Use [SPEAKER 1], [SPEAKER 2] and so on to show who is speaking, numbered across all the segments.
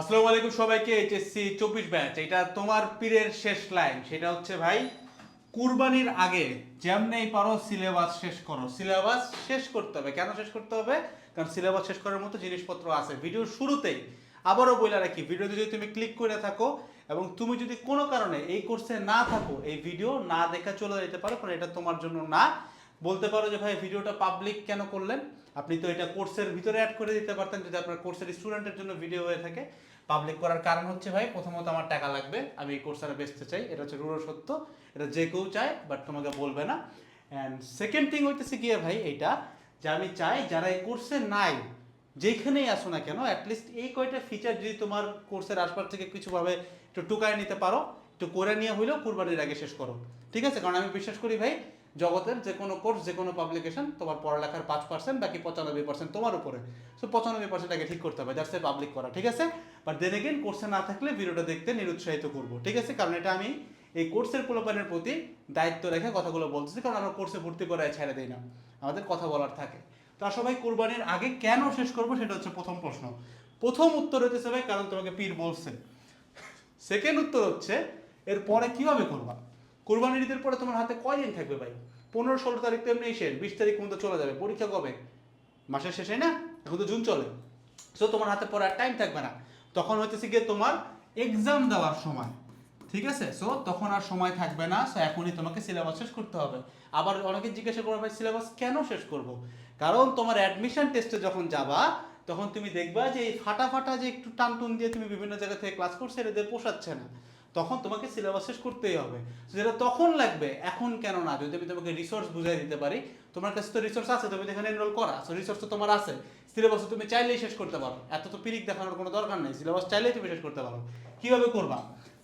[SPEAKER 1] আসসালামু আলাইকুম সবাইকে, এইচএসসি চব্বিশ ব্যাচ। এটা তোমার পীরের শেষ লাইন। সেটা হচ্ছে, ভাই, কুরবানির আগে যেমনেই পারো সিলেবাস শেষ করো। সিলেবাস শেষ করতে হবে। কেন শেষ করতে হবে? কারণ সিলেবাস শেষ করার মতো জিনিসপত্র আছে। ভিডিওর শুরুতেই আবারও বলে রাখি, ভিডিওতে যদি তুমি ক্লিক করে থাকো এবং তুমি যদি কোনো কারণে এই কোর্সে না থাকো, এই ভিডিও না দেখা চলে যেতে পারো, কারণ এটা তোমার জন্য না। বলতে পারো যে, ভাই ভিডিওটা পাবলিক কেন করলেন? আপনি তো এটা কোর্সের ভিতরে অ্যাড করে দিতে পারতেন যদি আপনার কোর্সের স্টুডেন্টের জন্য ভিডিও হয়ে থাকে। পাবলিক করার কারণ হচ্ছে ভাই, প্রথমত আমার টাকা লাগবে, আমি এই কোর্সটা বেচতে চাই। এটা হচ্ছে রুড়ো সত্য, এটা যে কেউ চায় বাট তোমাকে বলবে না। অ্যান্ড সেকেন্ড থিং হইতেছে গিয়ে ভাই এইটা, যে আমি চাই যারা এই কোর্সে নাই যেখানেই আসো না কেন অ্যাটলিস্ট এই কয়টা ফিচার যদি তোমার কোর্সের আশপাশ থেকে কিছুভাবে একটু টুকায় নিতে পারো, একটু করে নিয়ে হইলেও কুরবানির আগে শেষ করো। ঠিক আছে? কারণ আমি বিশ্বাস করি ভাই জগতের যে কোনো কোর্স, যে কোনো পাবলিকেশন তোমার পড়ালেখার পাঁচ পার্সেন্ট বাকি পঁচানব্বই পার্সেন্ট তোমার উপরে। সো পঁচানব্বই পার্সেন্ট আগে ঠিক করতে হবে দ্যাটস এ পাবলিক করা, ঠিক আছে? বাট দেন এগেন কোর্সে না থাকলে ভিডিওটা দেখতে নিরুৎসাহিত করব, ঠিক আছে? কারণ এটা আমি এই কোর্সের পোলোপানের প্রতি দায়িত্ব রেখে কথাগুলো বলতেছি, কারণ আমরা কোর্সে ভর্তি করে ছেড়ে দিই না। আমাদের কথা বলার থাকে। তো আর সবাই কোরবানির আগে কেন শেষ করব সেটা হচ্ছে প্রথম প্রশ্ন। প্রথম উত্তর হতেছে ভাই, কারণ তোমাকে পীর বলছে। সেকেন্ড উত্তর হচ্ছে এর পরে কীভাবে করবা? কোরবানির ঈদের পরে তোমার হাতে কয়দিন থাকবে ভাই? পনেরো ষোলো তারিখ তো এমনি শেষ বিশ তারিখ পর্যন্ত চলে যাবে, পরীক্ষা কবে? মাসের শেষে, না? এখন তো জুন চলে। সো তোমার হাতে পরে আর টাইম থাকবে না। তখন হইতেছে গিয়ে তোমার এক্সাম দেওয়ার সময়। ঠিক আছে? সো তখন আর সময় থাকবে না। সো এখনই তোমাকে সিলেবাস শেষ করতে হবে। আবার অনেকে জিজ্ঞাসা করবে, ভাই সিলেবাস কেন শেষ করব? কারণ তোমার অ্যাডমিশন টেস্টে যখন যাবা, তখন তুমি দেখবা যে এই ফাটা ফাটা যে একটু টান টুন দিয়ে তুমি বিভিন্ন জায়গা থেকে ক্লাস করছ, এদের পোষাচ্ছে না। তখন তোমাকে সিলেবাস শেষ করতেই হবে। যেটা তখন লাগবে, এখন কেন না? যদি আমি তোমাকে রিসোর্স বুঝাই দিতে পারি, তোমার কাছে তো রিসোর্স আছে, তুমি এখানে এনরোল করা সো রিসোর্স তো তোমার আছে। সিলেবাস তুমি চাইলেই শেষ করতে পারো। এত তো পিরিক দেখানোর কোনো দরকার নেই সিলেবাস চাইলেই তুমি শেষ করতে পারো। কীভাবে করবা?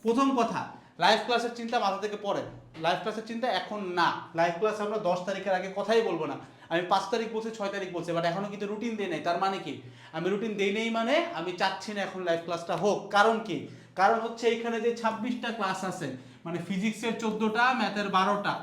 [SPEAKER 1] প্রথম কথা লাইভ ক্লাসের চিন্তা মাথা থেকে পড়ে। লাইভ ক্লাসের চিন্তা এখন না। লাইভ ক্লাস আমরা দশ তারিখের আগে কথাই বলব না। আমি পাঁচ তারিখ বলছি, ছয় তারিখ বলছি বাট এখনও কিন্তু রুটিন দেই নাই। তার মানে কি? আমি রুটিন দেই নেই মানে আমি চাচ্ছি না এখন লাইভ ক্লাসটা হোক। কারণ কি? কারণ হচ্ছে এখানে যে ছাব্বিশটা ক্লাস আছে মানে ফিজিক্সের চোদ্দোটা ম্যাথের বারোটা,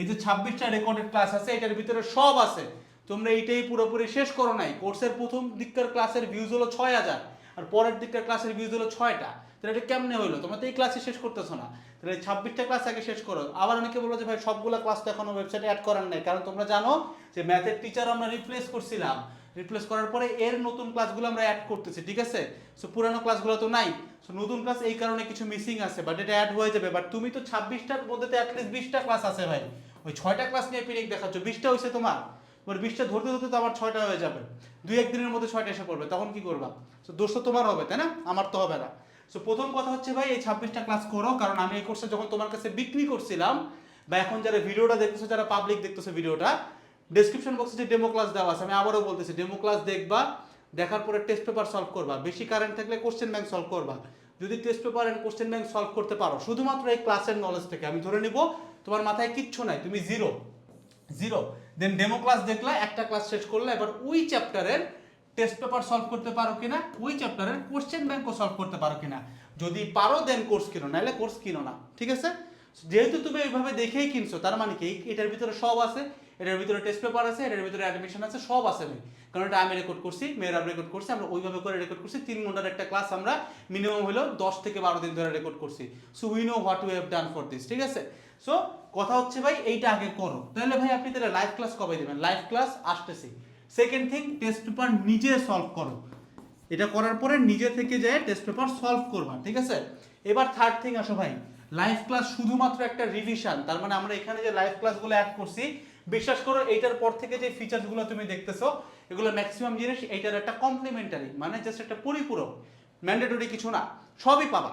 [SPEAKER 1] এই যে ছাব্বিশটা রেকর্ডেড ক্লাস আছে, এটার ভিতরে সব আছে। তোমরা এইটাই পুরোপুরি শেষ করো নাই। কোর্সের প্রথম দিককার ক্লাসের ভিউজ হলো ছয় হাজার, আর পরের দিককার ক্লাসের ভিউজ হলো ছয়টা। তাহলে এটা কেমনে হলো তোমরা তো এই ক্লাসে শেষ করতেছো না। তাহলে ছাব্বিশটা ক্লাস আগে শেষ করো। আবার অনেকে বলল যে, ভাই, সবগুলো ক্লাস তো এখনও ওয়েবসাইটে অ্যাড করার নাই। কারণ তোমরা জানো যে ম্যাথের টিচার আমরা রিপ্লেস করছিলাম। রিপ্লেস করার পরে এর নতুন ক্লাসগুলো আমরা অ্যাড করতেছি, ঠিক আছে? সো পুরানো ক্লাসগুলো তো নাই। নতুন ক্লাস এই কারণে কিছু মিসিং আছে বাট এটা অ্যাড হয়ে যাবে। বাট তুমি তো ছাব্বিশটার মধ্যে তো অ্যাটলিস্ট বিশটা ক্লাস আছে ভাই। ওই ছয়টা ক্লাস নিয়ে পিনিক দেখাচ্ছ। বিশটা হয়েছে তোমার। এবার বিশটা ধরতে ধরতে তো আবার ছয়টা হয়ে যাবে। দুই একদিনের মধ্যে ছয়টা এসে পড়বে। তখন কি করবা? সো দোষ তো তোমার হবে, তাই না? আমার তো হবে না। সো প্রথম কথা হচ্ছে ভাই, এই ছাব্বিশটা ক্লাস করো। কারণ আমি এই কোর্সে যখন তোমার কাছে বিক্রি করছিলাম, বা এখন যারা ভিডিওটা দেখতেছো, যারা পাবলিক দেখতেছো ভিডিওটা ডেসক্রিপশন বক্সে যে ডেমো ক্লাস দেওয়া আছে, আমি আবারও বলতেছি ডেমো ক্লাস দেখবা। দেখার পরে টেস্ট পেপার সলভ করবা। বেশি কারেন্ট থাকলে কোশ্চেন ব্যাংক সলভ করবা। যদি test paper and question bank solve করতে পারো, শুধুমাত্র এই ক্লাসের নলেজ থেকে। আমি ধরে নিব, তোমার মাথায় কিচ্ছু নাই, তুমি zero zero then demo class দেখলে, একটা ক্লাস শেষ করলে, এবার ওই চ্যাপ্টারের টেস্ট পেপার সলভ করতে পারো কিনা, ওই চ্যাপ্টারের কোশ্চেন ব্যাংকও সলভ করতে পারো কিনা। যদি পারো দেন কোর্স কিনো, নাহলে কোর্স কিনো না। ঠিক আছে? যেহেতু তুমি এইভাবে দেখেই কিনছো, তার মানে কি? এটার ভিতরে সব আছে। এটার ভিতরে টেস্ট পেপার আছে, এটার ভিতরে অ্যাডমিশন আছে, সব আছে ভাই। কারণ এটা আমি রেকর্ড করছি মেয়েরা রেকর্ড করছি, আমরা ওইভাবে করে রেকর্ড করছি। তিন ঘণ্টার একটা ক্লাস আমরা মিনিমাম হলো দশ থেকে বারো দিন ধরে রেকর্ড করছি। So we know what we have done for this ঠিক আছে? সো কথা হচ্ছে ভাই, এইটা আগে করো। তাহলে ভাই, আপনি তাহলে লাইভ ক্লাস কবে দেবেন? লাইভ ক্লাস আসতেছি। সেকেন্ড থিং টেস্ট পেপার নিজে সলভ করো। এটা করার পরে নিজে থেকে যায় টেস্ট পেপার সলভ করবা, ঠিক আছে? এবার থার্ড থিং আসো ভাই। লাইভ ক্লাস শুধুমাত্র একটা রিভিশন তার মানে আমরা এখানে যে লাইভ ক্লাসগুলো অ্যাড করছি বিশ্বাস করো, এইটার পর থেকে যে ফিচারসগুলো তুমি দেখতেছো, এগুলো ম্যাক্সিমাম জিনিস, এইটার একটা কমপ্লিমেন্টারি মানে জাস্ট একটা পরিপূরক। ম্যান্ডেটরি কিছু না, সবই পাবা,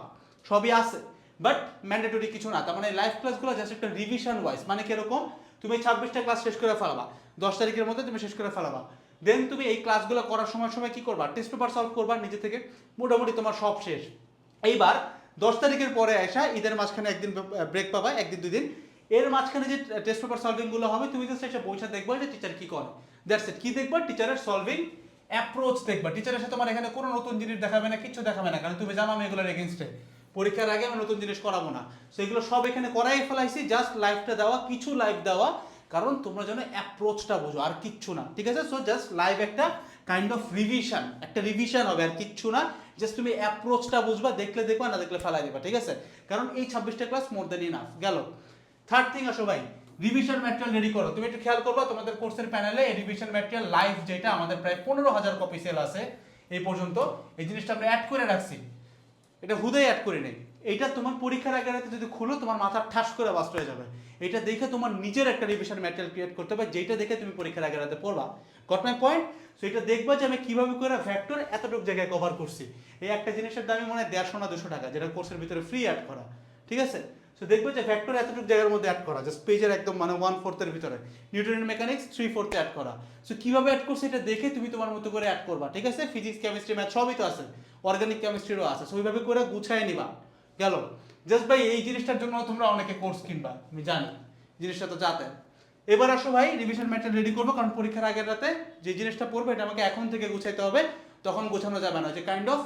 [SPEAKER 1] সবই আছে বাট ম্যান্ডেটরি কিছু না। তার মানে লাইভ ক্লাসগুলো জাস্ট একটা রিভিশন ওয়াইজ মানে কীরকম? তুমি ছাব্বিশটা ক্লাস শেষ করে ফেলাবা, দশ তারিখের মধ্যে তুমি শেষ করে ফেলাবা। দেন তুমি এই ক্লাসগুলো করার সময় সময় কি করবা? টেস্ট পেপার সলভ করবা, নিজে থেকে মোটামুটি তোমার সব শেষ। এইবার দশ তারিখের পরে আসা ঈদের মাঝখানে একদিন ব্রেক পাবা, একদিন দুই দিন এর মাঝখানে যে টেস্ট পেপার সলভিংগুলো হবে, তুমি জাস্ট সেটা বইটা দেখবা যে টিচার কি করে। দ্যাটস ইট কি দেখবা? টিচারের সলভিং অ্যাপ্রোচ দেখবা। টিচারের সাথে তোমার এখানে কোনো নতুন জিনিস দেখাবে না কিছু দেখাবে না। কারণ তুমি জানো আমি এগুলোর এগেনস্টে পরীক্ষার আগে আমি নতুন জিনিস করাবো না। সো এগুলো সব এখানে করাই ফেলাইছি জাস্ট লাইভটা দেওয়া, কিছু লাইভ দেওয়া। কারণ তোমরা যেন অ্যাপ্রোচটা বোঝো, আর কিচ্ছু না। ঠিক আছে? সো জাস্ট লাইভ একটা কাইন্ড অফ রিভিশন একটা রিভিশন হবে, আর কিচ্ছু না। জাস্ট তুমি অ্যাপ্রোচটা বুঝবা, দেখলে দেখবা, না দেখলে ফেলাই দেবা। ঠিক আছে? কারণ এই ছাব্বিশটা ক্লাস মোর দেন ইনাফ গেল। থার্ড থিং আসো ভাই রিভিশন ম্যাটেরিয়াল রেডি করো। তুমি একটু খেয়াল করবা, তোমাদের কোর্সের প্যানেলে রিভিশন ম্যাটেরিয়াল লাইভ যেটা, আমাদের প্রায় পনেরো হাজার কপি সেল আছে এই পর্যন্ত। এই জিনিসটা আমরা অ্যাড করে রাখছি। এটা হুদাই অ্যাড করে নেই। এটা তোমার পরীক্ষার আগে রাতে যদি খুলো, তোমার মাথা ঠাস করে বাস্ট হয়ে যাবে। এটা দেখে তোমার নিজের একটা রিভিশন ম্যাটেরিয়াল ক্রিয়েট করতে হবে যেটা দেখে তুমি পরীক্ষার আগে রাতে পড়বা। গট মাই পয়েন্ট সো এটা দেখবা যে আমি কীভাবে করে ভ্যাক্টর এতটুকু জায়গায় কভার করছি। এই একটা জিনিসের দামই মনে হয় দেড়শো না দুশো টাকা, যেটা কোর্সের ভিতরে ফ্রি অ্যাড করা। ঠিক আছে? সো দেখবে যে ভ্যাক্টর এতটুকু জায়গার মধ্যে অ্যাড করা জাস্ট পেজের একদম মানে ওয়ান ফোর্থের ভিতরে। নিউটনের মেকানিক্স থ্রি ফোর্থে অ্যাড করা। সো কীভাবে অ্যাড করছে এটা দেখে তুমি তোমার মতো করে অ্যাড করবা, ঠিক আছে? ফিজিক্স কেমিস্ট্রি ম্যাথ সবই তো আছে। অর্গানিক কেমিস্ট্রিরও আছে। সো ওইভাবে করে গুছায় নিবা। গেল। জাস্ট ভাই এই জিনিসটার জন্য তোমরা অনেকে কোর্স কিনবা, আমি জানি। জিনিসটা তো যাতে। এবার আসো ভাই রিভিশন ম্যাটেরিয়াল রেডি করব, কারণ পরীক্ষার আগের রাতে যে জিনিসটা পড়বে, এটা আমাকে এখন থেকে গুছাইতে হবে। তখন গোছানো যাবে না। যে কাইন্ড অফ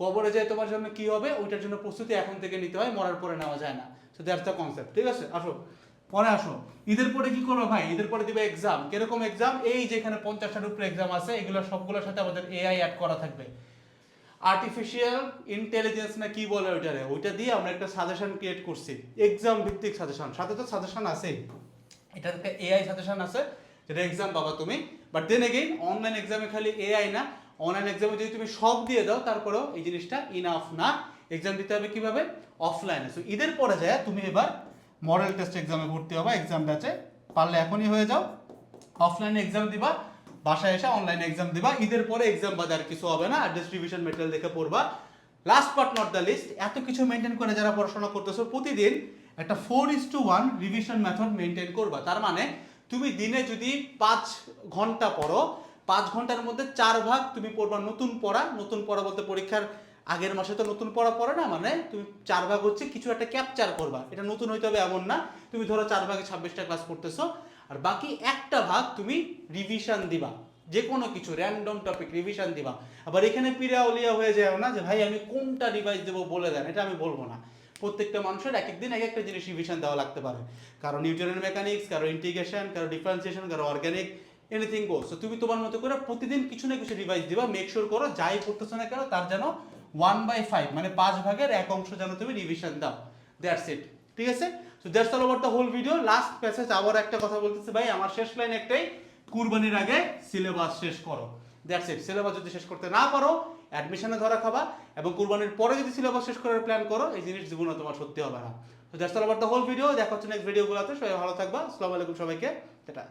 [SPEAKER 1] কবরে যায় তোমার জন্য কি হবে? ওইটার জন্য প্রস্তুতি এখন থেকে নিতে হয়, মরার পরে নেওয়া যায় না। সো দ্যাটস দ্য কনসেপ্ট ঠিক আছে? আসো, পরে আসো। ঈদের পরে কি করবে ভাই? ঈদের পরে দিবে এক্সাম কীরকম এক্সাম এই যেখানে পঞ্চাশটার উপরে এক্সাম আছে, এগুলো সবগুলোর সাথে আমাদের এআই অ্যাড করা থাকবে। আর্টিফিশিয়াল ইন্টেলিজেন্স না কি বলে ওইটারে? ওইটা দিয়ে আমরা একটা সাজেশন ক্রিয়েট করছি। এক্সাম ভিত্তিক সাজেশন সাথে তো সাজেশন আছে এটা একটা এআই সাজেশন আছে। যেটা এক্সাম পাবা তুমি। বাট দেন এগেইন অনলাইন এক্সামে খালি এআই না। অনলাইন এক্সামে যদি তুমি সব দিয়ে দাও, তারপরেও এই জিনিসটা ইনাফ না। এক্সাম দিতে হবে কীভাবে? অফলাইনে সো ঈদের পরে যায়, তুমি এবার মডেল টেস্ট এক্সামে ভর্তি হবা। এক্সাম ব্যাচে পারলে এখনই হয়ে যাও। অফলাইনে এক্সাম দিবা, বাসায় এসে অনলাইনে এক্সাম দিবা। ঈদের পরে এক্সাম বাদে আর কিছু হবে না। আর ডিস্ট্রিবিউশন মেটেরিয়াল দেখে পড়বা। Last but not the least এত কিছু মেনটেন করে যারা পড়াশোনা করতেছো, প্রতিদিন একটা four is to one revision method maintain করবা। তার মানে তুমি দিনে যদি পাঁচ ঘণ্টা পড়ো, পাঁচ ঘণ্টার মধ্যে চার ভাগ তুমি পড়বা নতুন পড়া। নতুন পড়া বলতে পরীক্ষার আগের মাসে তো নতুন পড়া পড়ে না মানে তুমি চার ভাগ হচ্ছে কিছু একটা ক্যাপচার করবা। এটা নতুন হইতে হবে এমন না। তুমি ধরো চার ভাগে ছাব্বিশটা ক্লাস করতেছো, আর বাকি একটা ভাগ তুমি রিভিশন দিবা। যে কোনো কিছু র্যান্ডম টপিক রিভিশন দিবা। আবার এখানে পিড়া অলিয়া হয়ে যায় না যে, ভাই, আমি কোনটা রিভাইজ দেবো বলে দেন। এটা আমি বলব না। প্রত্যেকটা মানুষের এক একদিন এক একটা জিনিস রিভিশন দেওয়া লাগতে পারে। কারও নিউটনের মেকানিক্স কারও ইন্টিগ্রেশন কারও ডিফারেন্সিয়েশন কারও অর্গানিক এনিথিং গোস তুমি তোমার মতো করে প্রতিদিন কিছু না কিছু রিভাইজ দিবা মেক শিওর করো, যাই পড়তেছো না কেন, তার যেন ওয়ান বাই ফাইভ মানে পাঁচ ভাগের এক অংশ যেন তুমি রিভিশন দাও। দ্যাটস ইট ঠিক আছে? So that's all over the whole video last passage আবার একটা কথা বলতেছে ভাই, আমার শেষ লাইন একটাই, কুরবানির আগে সিলেবাস শেষ করো। দ্যাটস ইট সিলেবাস যদি শেষ করতে না পারো অ্যাডমিশনে ধরা খাবা এবং কুরবানির পরে যদি সিলেবাস শেষ করার প্ল্যান করো, এই জিনিস জীবনে তোমার সত্যি হবে না। তো দ্যাটস অল আবার দ্য হোল ভিডিও দেখা হচ্ছে নেক্সট ভিডিওগুলোতে সবাই ভালো থাকবা। আসসালামু আলাইকুম সবাইকে। এটা